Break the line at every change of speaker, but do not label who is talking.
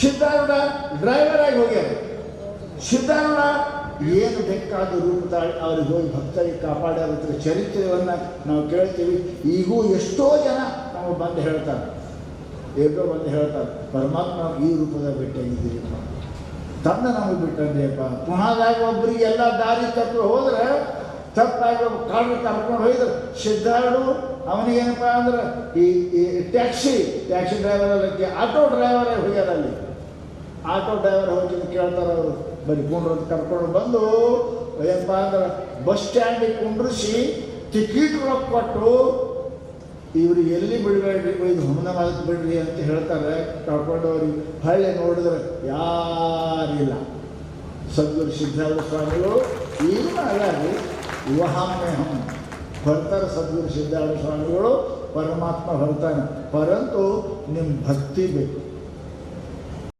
Siddharudha driver ಆಗಿ ಹೋಗ್ಯಾರ ಸಿದ್ಧಾರೂಢ ಏನು ಬೇಕಾದ ರೂಪ ತಾಳಿ ಅವ್ರಿಗೆ ಹೋಗಿ ಭಕ್ತರಿಗೆ ಕಾಪಾಡೋದ್ರ ಚರಿತ್ರೆಯನ್ನು ನಾವು ಕೇಳ್ತೀವಿ. ಈಗೂ ಎಷ್ಟೋ ಜನ ನಾವು ಬಂದು ಹೇಳ್ತಾರೆ. ಎಲ್ಲೋ ಬಂದು ಹೇಳ್ತಾರೆ, ಪರಮಾತ್ಮ, ಈ ರೂಪದ ಭೇಟಿಯಾಗಿದ್ದೀರಿಪ್ಪ ತಂದ ನಮಗೆ ಬಿಟ್ಟಂದೆಯಪ್ಪ? ಪುನಃದಾಗ ಒಬ್ಬರಿಗೆ ಎಲ್ಲ ದಾರಿ ತಪ್ಪು ಹೋದ್ರೆ ತಪ್ಪಾಗಿ ಒಬ್ಬ ಕಾಡು ಕರ್ಕೊಂಡು ಹೋಯ್ದ್ರು ಸಿದ್ಧಾರ್ಡು ಅವನಿಗೇನಪ್ಪ ಅಂದ್ರೆ ಈ ಈ ಟ್ಯಾಕ್ಸಿ ಟ್ಯಾಕ್ಸಿ ಡ್ರೈವರ್ ಅಲ್ಲ ಆಟೋ ಡ್ರೈವರೇ ಹೋಗ್ಯಾರ ಅಲ್ಲಿ. ಆಟೋ ಡ್ರೈವರ್ ಹೋಗಿ ಕೇಳ್ತಾರೆ ಅವರು. ಬರೀ ಕುಂಡ್ರದ್ ಕರ್ಕೊಂಡು ಬಂದು, ಏನಪ್ಪ ಅಂದ್ರೆ ಬಸ್ ಸ್ಟ್ಯಾಂಡಿಗೆ ಕುಂಡ್ರಿಸಿ ಟಿಕೆಟ್ ರೊಕ್ಕ ಕೊಟ್ಟು ಇವ್ರಿಗೆ ಎಲ್ಲಿ ಬಿಡಬೇಡ್ರಿ ಇದು ಹುಮನಾಬಾದಕ್ಕೆ ಬಿಡ್ರಿ ಅಂತ ಹೇಳ್ತಾರೆ. ಕರ್ಕೊಂಡು ಅವ್ರಿಗೆ ಹಳ್ಳಿ ನೋಡಿದ್ರೆ ಯಾರಿಲ್ಲ. ಸದ್ಗುರು ಸಿದ್ಧಾರ್ಥ ಸ್ವಾಮಿಗಳು वहाँ में हम भरतर सदगुरु सिद्धार्थ स्वामी बोलो परमात्मा भरतन परंतु निम भक्ति में